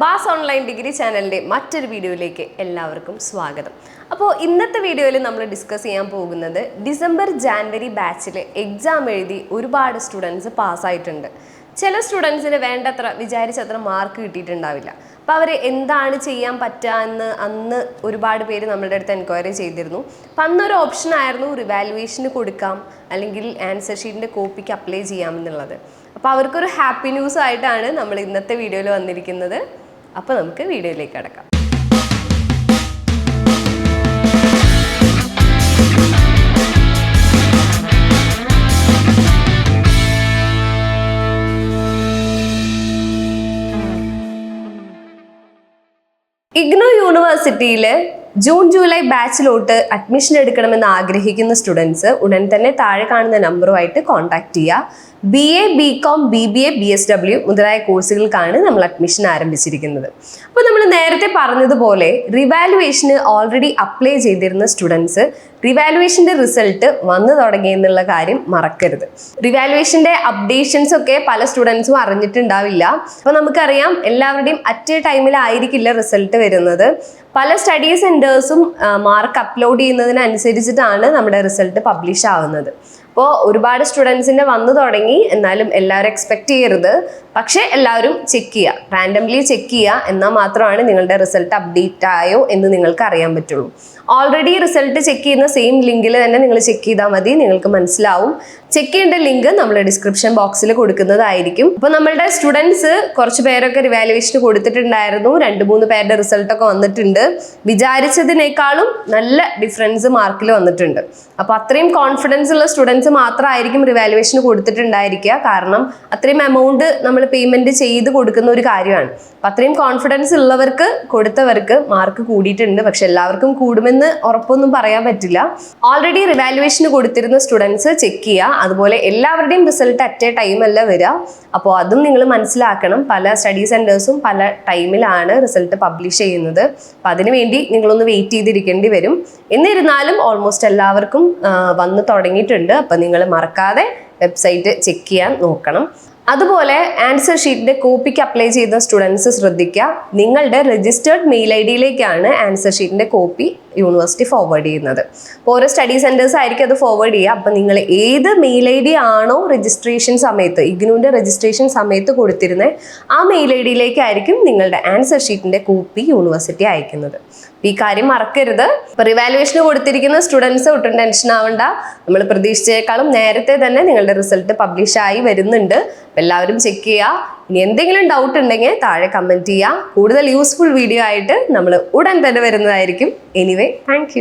Bass online degree ചാനലിന്റെ മറ്റൊരു വീഡിയോയിലേക്ക് എല്ലാവർക്കും സ്വാഗതം. അപ്പോൾ ഇന്നത്തെ വീഡിയോയിൽ നമ്മൾ ഡിസ്കസ് ചെയ്യാൻ പോകുന്നത് ഡിസംബർ ജാൻവരി ബാച്ചിൽ എക്സാം എഴുതി ഒരുപാട് സ്റ്റുഡൻസ് പാസ്സായിട്ടുണ്ട് ചില സ്റ്റുഡൻസിന് വേണ്ടത്ര വിചാരിച്ചത്ര മാർക്ക് കിട്ടിയിട്ടുണ്ടാവില്ല. അപ്പോൾ അവർ എന്താണ് ചെയ്യാൻ പറ്റുക എന്ന് അന്ന് ഒരുപാട് പേര് നമ്മളുടെ അടുത്ത് എൻക്വയറി ചെയ്തിരുന്നു. അപ്പം അന്നൊരു ഓപ്ഷൻ ആയിരുന്നു റിവാലുവേഷന് കൊടുക്കാം അല്ലെങ്കിൽ ആൻസർ ഷീറ്റിന്റെ കോപ്പിക്ക് അപ്ലൈ ചെയ്യാമെന്നുള്ളത് അപ്പോൾ അവർക്കൊരു ഹാപ്പി ന്യൂസ് ആയിട്ടാണ് നമ്മൾ ഇന്നത്തെ വീഡിയോയിൽ വന്നിരിക്കുന്നത്. അപ്പോൾ നമുക്ക് വീഡിയോയിലേക്ക് കിടക്കാം. ഇഗ്നോ യൂണിവേഴ്സിറ്റിയിൽ ജൂൺ ജൂലൈ ബാച്ചിലോട്ട് അഡ്മിഷൻ എടുക്കണമെന്ന് ആഗ്രഹിക്കുന്ന സ്റ്റുഡൻസ് ഉടൻ തന്നെ താഴെ കാണുന്ന നമ്പറുമായിട്ട് കോൺടാക്ട് ചെയ്യുക. B A B com B B A B S W മുതലായ കോഴ്സുകൾക്കാണ് നമ്മൾ അഡ്മിഷൻ ആരംഭിച്ചിരിക്കുന്നത്. അപ്പോൾ നമ്മൾ നേരത്തെ പറഞ്ഞതുപോലെ റിവാലുവേഷന് ഓൾറെഡി അപ്ലൈ ചെയ്തിരുന്ന സ്റ്റുഡൻസ് റിവാലുവേഷന്റെ റിസൾട്ട് വന്നു തുടങ്ങിയെന്നുള്ള കാര്യം മറക്കരുത്. റിവാലുവേഷന്റെ അപ്ഡേഷൻസ് ഒക്കെ പല സ്റ്റുഡൻസും അറിഞ്ഞിട്ടുണ്ടാവില്ല. അപ്പോൾ നമുക്കറിയാം എല്ലാവരുടെയും അറ്റ് എ ടൈമിലായിരിക്കില്ല റിസൾട്ട് വരുന്നത്. പല സ്റ്റഡി സെന്റേഴ്സും മാർക്ക് അപ്ലോഡ് ചെയ്യുന്നതിനനുസരിച്ചിട്ടാണ് നമ്മുടെ റിസൾട്ട് പബ്ലിഷ് ആവുന്നത്. അപ്പോൾ ഒരുപാട് സ്റ്റുഡൻസിന്റെ വന്നു തുടങ്ങി. എന്നാലും എല്ലാവരും എക്സ്പെക്ട് ചെയ്യരുത്. പക്ഷേ എല്ലാവരും ചെക്ക് ചെയ്യുക. റാൻഡംലി ചെക്ക് ചെയ്യുക എന്നാൽ മാത്രമാണ് നിങ്ങളുടെ റിസൾട്ട് അപ്ഡേറ്റ് ആയോ എന്ന് നിങ്ങൾക്ക് അറിയാൻ പറ്റുള്ളൂ. ഓൾറെഡി റിസൾട്ട് ചെക്ക് ചെയ്യുന്ന സെയിം ലിങ്കിൽ തന്നെ നിങ്ങൾ ചെക്ക് ചെയ്താൽ മതി. നിങ്ങൾക്ക് മനസ്സിലാവും. ചെക്ക് ചെയ്യേണ്ട ലിങ്ക് നമ്മൾ ഡിസ്ക്രിപ്ഷൻ ബോക്സിൽ കൊടുക്കുന്നതായിരിക്കും. അപ്പോൾ നമ്മളുടെ സ്റ്റുഡൻസ് കുറച്ച് പേരൊക്കെ റിവാലുവേഷൻ കൊടുത്തിട്ടുണ്ടായിരുന്നു. രണ്ട് മൂന്ന് പേരുടെ റിസൾട്ടൊക്കെ വന്നിട്ടുണ്ട്. വിചാരിച്ചതിനേക്കാളും നല്ല ഡിഫറൻസ് മാർക്കിൽ വന്നിട്ടുണ്ട്. അപ്പോൾ അത്രയും കോൺഫിഡൻസ് ഉള്ള സ്റ്റുഡൻസ് മാത്രമായിരിക്കും റിവാലുവേഷൻ കൊടുത്തിട്ടുണ്ടായിരിക്കുക. കാരണം അത്രയും എമൗണ്ട് നമ്മൾ പേയ്മെന്റ് ചെയ്ത് കൊടുക്കുന്ന ഒരു കാര്യമാണ്. അപ്പം അത്രയും കോൺഫിഡൻസ് ഉള്ളവർക്ക് കൊടുത്തവർക്ക് മാർക്ക് കൂടിയിട്ടുണ്ട്. പക്ഷെ എല്ലാവർക്കും കൂടുമെന്ന് ഉറപ്പൊന്നും പറയാൻ പറ്റില്ല. ഓൾറെഡി റിവാലുവേഷന് കൊടുത്തിരുന്ന സ്റ്റുഡൻസ് ചെക്ക് ചെയ്യുക. അതുപോലെ എല്ലാവരുടെയും റിസൾട്ട് അറ്റ് എ ടൈം അല്ല വരിക. അപ്പോൾ അതും നിങ്ങൾ മനസ്സിലാക്കണം. പല സ്റ്റഡി സെന്റേഴ്സും പല ടൈമിലാണ് റിസൾട്ട് പബ്ലിഷ് ചെയ്യുന്നത്. അപ്പം അതിനുവേണ്ടി നിങ്ങളൊന്ന് വെയിറ്റ് ചെയ്തിരിക്കേണ്ടി വരും. എന്നിരുന്നാലും ഓൾമോസ്റ്റ് എല്ലാവർക്കും വന്ന് തുടങ്ങിയിട്ടുണ്ട്. അപ്പം നിങ്ങൾ മറക്കാതെ വെബ്സൈറ്റ് ചെക്ക് ചെയ്യാൻ നോക്കണം. അതുപോലെ ആൻസർ ഷീറ്റിന്റെ കോപ്പിക്ക് അപ്ലൈ ചെയ്ത സ്റ്റുഡൻസ് ശ്രദ്ധിക്കുക നിങ്ങളുടെ രജിസ്റ്റേർഡ് മെയിൽ ഐ ഡിയിലേക്കാണ് ആൻസർ ഷീറ്റിന്റെ കോപ്പി യൂണിവേഴ്സിറ്റി ഫോർവേഡ് ചെയ്യുന്നത്. അപ്പോൾ ഓരോ സ്റ്റഡി സെന്റേഴ്സ് ആയിരിക്കും അത് ഫോർവേഡ് ചെയ്യുക. അപ്പം നിങ്ങൾ ഏത് മെയിൽ ഐ ഡി ആണോ രജിസ്ട്രേഷൻ സമയത്ത് ഇഗ്നുവിന്റെ രജിസ്ട്രേഷൻ സമയത്ത് കൊടുത്തിരുന്നത് ആ മെയിൽ ഐ ഡിയിലേക്കായിരിക്കും നിങ്ങളുടെ ആൻസർ ഷീറ്റിന്റെ കോപ്പി യൂണിവേഴ്സിറ്റി അയക്കുന്നത്. ഈ കാര്യം മറക്കരുത്. ഇപ്പൊ റിവാലുവേഷന് കൊടുത്തിരിക്കുന്ന സ്റ്റുഡൻസ് ഒട്ടും ടെൻഷൻ ആവണ്ട. നമ്മൾ പ്രതീക്ഷിച്ചേക്കാളും നേരത്തെ തന്നെ നിങ്ങളുടെ റിസൾട്ട് പബ്ലിഷ് ആയി വരുന്നുണ്ട്. എല്ലാവരും ചെക്ക് ചെയ്യുക ഇനി എന്തെങ്കിലും ഡൗട്ട് ഉണ്ടെങ്കിൽ താഴെ കമന്റ് ചെയ്യുക കൂടുതൽ യൂസ്ഫുൾ വീഡിയോ ആയിട്ട് നമ്മൾ ഉടൻ തന്നെ വരുന്നതായിരിക്കും. Anyway thank